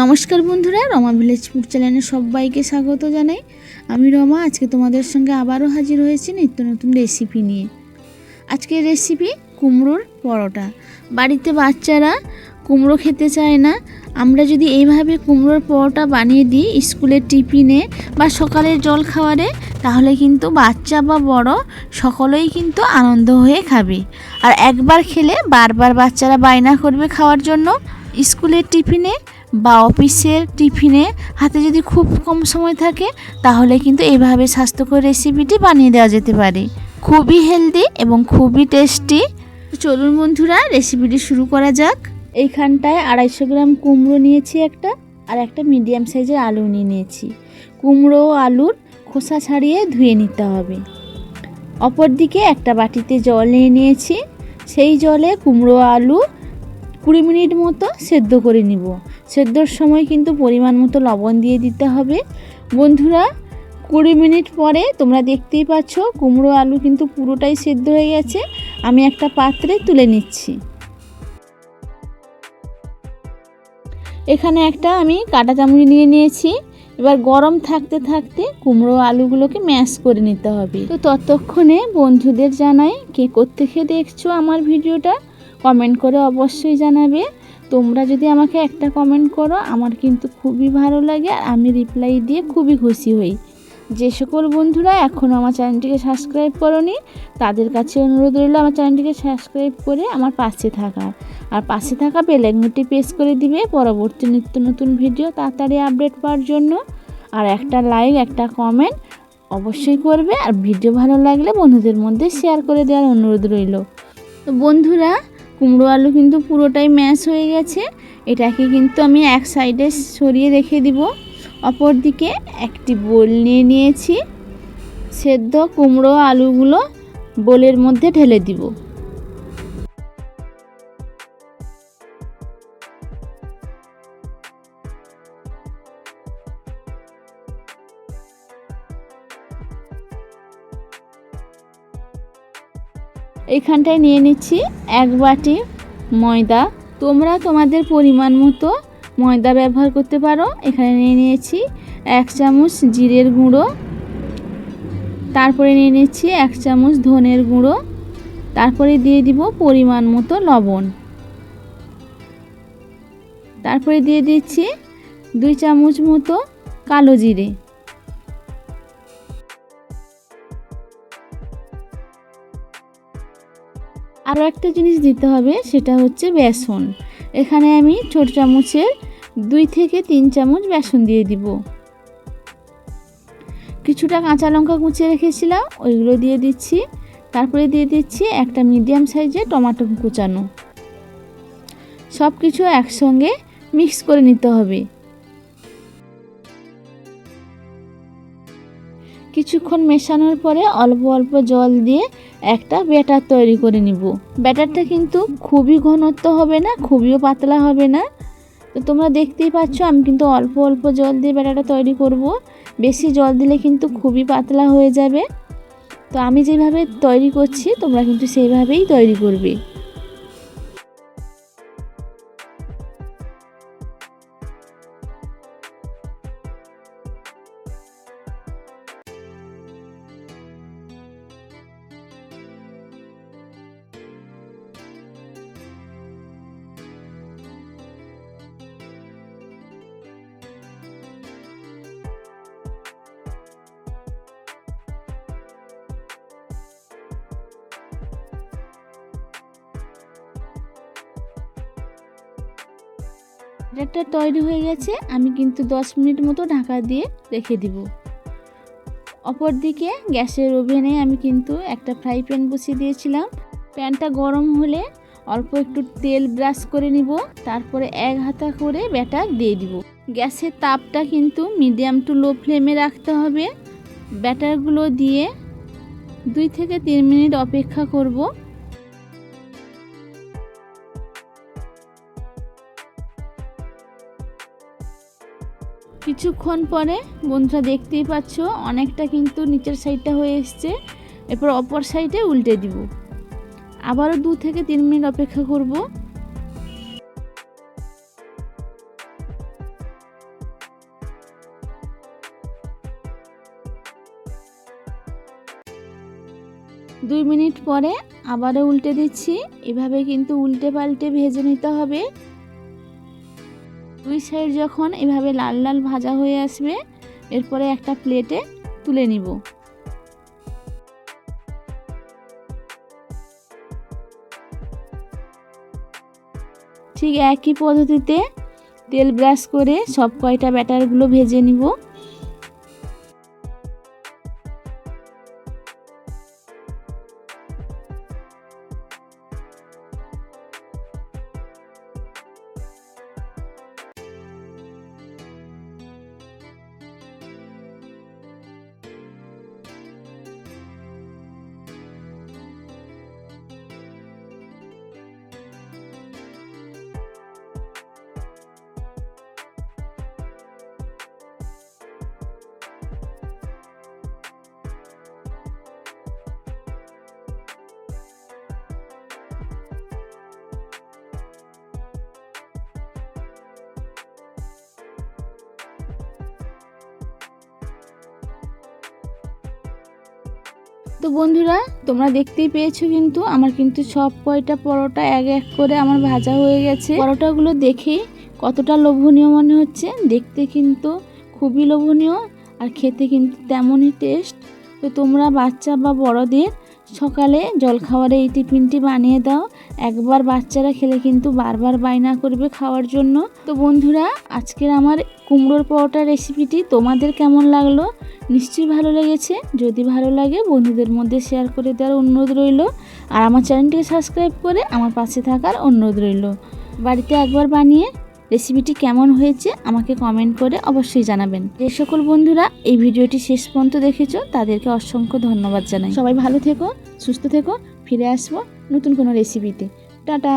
নমস্কার বন্ধুরা, Rama village food চ্যানেলে সবাইকে স্বাগত জানাই। আমি রমা, আজকে তোমাদের সঙ্গে আবারও হাজির হয়েছি নিত্য নতুন রেসিপি নিয়ে। আজকের রেসিপি কুমড়োর পরোটা। বাড়িতে বাচ্চারা কুমড়ো খেতে চায় না। আমরা যদি এইভাবে কুমড়োর পরোটা বানিয়ে দিই স্কুলের টিফিনে বা সকালের জল খাবারে তাহলে কিন্তু বাচ্চা বা বড় সকলেই কিন্তু আনন্দ হয়ে খাবে। আর একবার খেলে বারবার বাচ্চারা বায়না করবে খাওয়ার জন্য। স্কুলের টিফিনে বা অফিসের টিফিনে হাতে যদি খুব কম সময় থাকে, তাহলে কিন্তু এইভাবে স্বাস্থ্যকর রেসিপিটি বানিয়ে দেওয়া যেতে পারে। খুবই হেলদি এবং খুবই টেস্টি চলুন বন্ধুরা রেসিপিটি শুরু করা যাক। এইখানটায় আড়াইশো গ্রাম কুমড়ো নিয়েছি একটা, আর একটা মিডিয়াম সাইজের আলু নিয়ে নিয়েছি। কুমড়ো ও আলুর খোসা ছাড়িয়ে ধুয়ে নিতে হবে। অপরদিকে একটা বাটিতে জল নিয়ে নিয়েছি। সেই জলে কুমড়ো আলু কুড়ি মিনিট মতো সেদ্ধ করে নিব। সেদ্ধর সময় কিন্তু পরিমাণ মতো লবণ দিয়ে দিতে হবে। বন্ধুরা, কুড়ি মিনিট পরে তোমরা দেখতেই পাচ্ছ কুমড়ো আলু কিন্তু পুরোটাই সেদ্ধ হয়ে গেছে। আমি একটা পাত্রে তুলে নিচ্ছি। এখানে একটা আমি কাটা চামড়ি নিয়ে নিয়েছি। এবার গরম থাকতে থাকতে কুমড়ো আলুগুলোকে ম্যাশ করে নিতে হবে। তো ততক্ষণে বন্ধুদের জানাই কে কোত্থেকে দেখছ আমার ভিডিওটা। কমেন্ট করে অবশ্যই জানাবে। তোমরা যদি আমাকে একটা কমেন্ট করো, আমার কিন্তু খুবই ভালো লাগে আর আমি রিপ্লাই দিয়ে খুবই খুশি হই। যে সকল বন্ধুরা এখনও আমার চ্যানেলটিকে সাবস্ক্রাইব করনি, তাদের কাছে অনুরোধ রইল আমার চ্যানেলটিকে সাবস্ক্রাইব করে আমার পাশে থাকার আর পাশে থাকা বেলাইকনটি প্রেস করে দিবে পরবর্তী নিত্য নতুন ভিডিও তাড়াতাড়ি আপডেট পাওয়ার জন্য। আর একটা লাইক একটা কমেন্ট অবশ্যই করবে। আর ভিডিও ভালো লাগলে বন্ধুদের মধ্যে শেয়ার করে দেওয়ার অনুরোধ রইল। তো বন্ধুরা কুমড়ো আলু কিন্তু পুরোটাই ম্যাশ হয়ে গেছে। এটাকে কিন্তু আমি এক সাইডে সরিয়ে রেখে দিব। অপর দিকে একটি বোল নিয়ে নিয়েছি। সেদ্ধ কুমড়ো আলুগুলো বোলের মধ্যে ঢেলে দিব। এইখানটায় নিয়ে নিচ্ছি এক বাটি ময়দা। তোমরা তোমাদের পরিমাণ মতো ময়দা ব্যবহার করতে পারো। এখানে নিয়ে নিয়েছি এক চামচ জিরের গুঁড়ো। তারপরে নিয়ে নিচ্ছি এক চামচ ধনের গুঁড়ো। তারপরে দিয়ে দিব পরিমাণ মতো লবণ। তারপরে দিয়ে দিচ্ছি দুই চামচ মতো কালো জিরে। আরও একটা জিনিস দিতে হবে, সেটা হচ্ছে বেসন। এখানে আমি ছোট চামচের দুই থেকে তিন চামচ বেসন দিয়ে দিব। কিছুটা কাঁচা লঙ্কা কুচিয়ে রেখেছিলাম, ওইগুলো দিয়ে দিচ্ছি। তারপরে দিয়ে দিচ্ছি একটা মিডিয়াম সাইজের টমাটো কুচানো। সব কিছু একসঙ্গে মিক্স করে নিতে হবে। কিছুক্ষণ মেশানোর পরে অল্প অল্প জল দিয়ে একটা ব্যাটার তৈরি করে নিব। ব্যাটারটা কিন্তু খুবই ঘনত্ব হবে না, খুবইও পাতলা হবে না। তো তোমরা দেখতেই পাচ্ছ, আমি কিন্তু অল্প অল্প জল দিয়ে ব্যাটারটা তৈরি করব। বেশি জল দিলে কিন্তু খুবই পাতলা হয়ে যাবে। তো আমি যেভাবে তৈরি করছি, তোমরা কিন্তু সেইভাবেই তৈরি করবে। ব্যাটারটা তৈরি হয়ে গেছে, আমি কিন্তু দশ মিনিট মতো ঢাকা দিয়ে রেখে দিব। অপরদিকে গ্যাসের ওভেনে আমি কিন্তু একটা ফ্রাই প্যান বসিয়ে দিয়েছিলাম। প্যানটা গরম হলে অল্প একটু তেল ব্রাশ করে নিব, তারপরে এক হাতা করে ব্যাটার দিয়ে দিব। গ্যাসের তাপটা কিন্তু মিডিয়াম টু লো ফ্লেমে রাখতে হবে। ব্যাটারগুলো দিয়ে দুই থেকে তিন মিনিট অপেক্ষা করব। কিছুক্ষণ পরে বন্ধুরা দেখতেই পাচ্ছ, অনেকটা কিন্তু নিচের সাইডটা হয়ে এসছে। এরপর অপর সাইডে উল্টে দিব। আবারও দু থেকে তিন মিনিট অপেক্ষা করব। দুই মিনিট পরে আবারও উল্টে দিচ্ছি। এভাবে কিন্তু উল্টে পাল্টে ভেজে নিতে হবে। দুই সাইড যখন এভাবে লাল লাল ভাজা হয়ে আসবে, এরপরে একটা প্লেটে তুলে নিব। ঠিক একই পদ্ধতিতে তেল ব্রাশ করে সব কয়টা ব্যাটারগুলো ভেজে নিব। তো বন্ধুরা, তোমরা দেখতেই পেয়েছ কিন্তু আমার কিন্তু সব কয়টা পরোটা এক এক করে আমার ভাজা হয়ে গেছে। পরোটাগুলো দেখে কতটা লোভনীয় মনে হচ্ছে, দেখতে কিন্তু খুবই লোভনীয় আর খেতে কিন্তু তেমনই টেস্ট তো তোমরা বাচ্চা বা বড়দের সকালে জলখাবারে এই টিফিনটি বানিয়ে দাও একবার বাচ্চারা খেলে কিন্তু বারবার বায়না করবে খাওয়ার জন্য। তো বন্ধুরা, আজকের আমার কুমড়োর পরোটা রেসিপিটি তোমাদের কেমন লাগল? নিশ্চয়ই ভালো লেগেছে। যদি ভালো লাগে, বন্ধুদের মধ্যে শেয়ার করে দেওয়ার অনুরোধ রইল। আর আমার চ্যানেলটিকে সাবস্ক্রাইব করে আমার পাশে থাকার অনুরোধ রইল। বাড়িতে একবার বানিয়ে রেসিপিটি কেমন হয়েছে, আমাকে কমেন্ট করে অবশ্যই জানাবেন। যে সকল বন্ধুরা এই ভিডিওটি শেষ পর্যন্ত দেখেছ, তাদেরকে অসংখ্য ধন্যবাদ জানাই। সবাই ভালো থেকো, সুস্থ থেকো। ফিরে আসব নতুন কোনো রেসিপিতে টাটা!